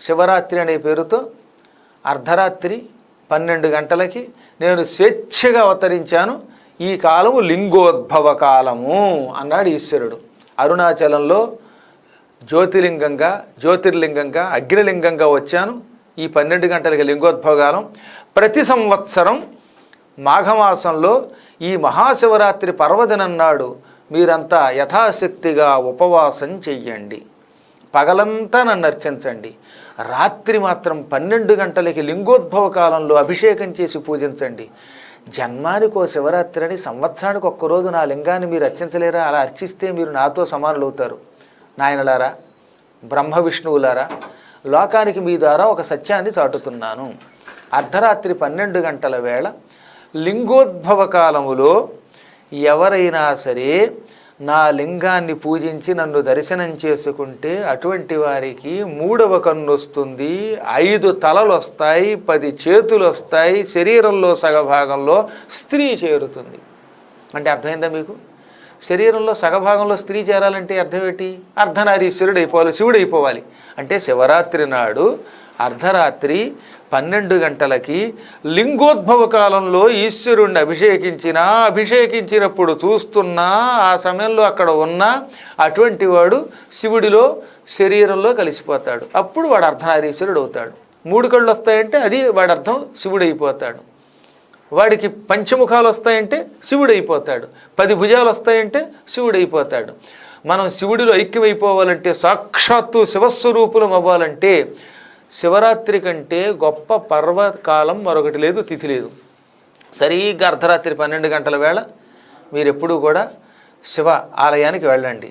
శివరాత్రి అనే పేరుతో అర్ధరాత్రి పన్నెండు గంటలకి నేను స్వేచ్ఛగా అవతరించాను. ఈ కాలము లింగోద్భవ కాలము అన్నాడు ఈశ్వరుడు. అరుణాచలంలో జ్యోతిలింగంగా జ్యోతిర్లింగంగా అగ్నిలింగంగా వచ్చాను. ఈ పన్నెండు గంటలకి లింగోద్భవ కాలం. ప్రతి సంవత్సరం మాఘమాసంలో ఈ మహాశివరాత్రి పర్వదినం నాడు మీరంతా యథాశక్తిగా ఉపవాసం చెయ్యండి. పగలంతా నన్ను అర్చించండి. రాత్రి మాత్రం పన్నెండు గంటలకి లింగోద్భవ కాలంలో అభిషేకం చేసి పూజించండి. జన్మానికో శివరాత్రి అని సంవత్సరానికి ఒక్కరోజు నా లింగాన్ని మీరు అర్చించలేరా? అలా అర్చిస్తే మీరు నాతో సమానులవుతారు. నాయనలారా బ్రహ్మ విష్ణువులారా లోకానికి మీ ద్వారా ఒక సత్యాన్ని చాటుతున్నాను. అర్ధరాత్రి పన్నెండు గంటల వేళ లింగోద్భవ కాలములో ఎవరైనా సరే నా లింగాన్ని పూజించి నన్ను దర్శనం చేసుకుంటే అటువంటి వారికి మూడవ కన్ను వస్తుంది. ఐదు తలలు వస్తాయి పది చేతులు వస్తాయి శరీరంలో సగభాగంలో స్త్రీ చేరుతుంది. అంటే అర్థమైందా మీకు? శరీరంలో సగభాగంలో స్త్రీ చేరాలంటే అర్థం ఏంటి? అర్ధనారీశ్వరుడు అయిపోవాలి శివుడు అయిపోవాలి అంటే శివరాత్రి నాడు అర్ధరాత్రి పన్నెండు గంటలకి లింగోద్భవ కాలంలో ఈశ్వరుణ్ణి అభిషేకించినా అభిషేకించినప్పుడు చూస్తున్నా ఆ సమయంలో అక్కడ ఉన్న అటువంటి వాడు శివుడిలో శరీరంలో కలిసిపోతాడు. అప్పుడు వాడు అర్ధనారీశ్వరుడు అవుతాడు. మూడు కళ్ళు వస్తాయంటే అది వాడి అర్థం శివుడైపోతాడు. వాడికి పంచముఖాలు వస్తాయంటే శివుడైపోతాడు. పది భుజాలు వస్తాయంటే శివుడైపోతాడు. మనం శివుడిలో ఐక్యమైపోవాలంటే సాక్షాత్తు శివస్వరూపులం అవ్వాలంటే శివరాత్రి కంటే గొప్ప పర్వకాలం మరొకటి లేదు తిథి లేదు. సరిగ్గా అర్ధరాత్రి పన్నెండు గంటల వేళ మీరు ఎప్పుడూ కూడా శివ ఆలయానికి వెళ్ళండి.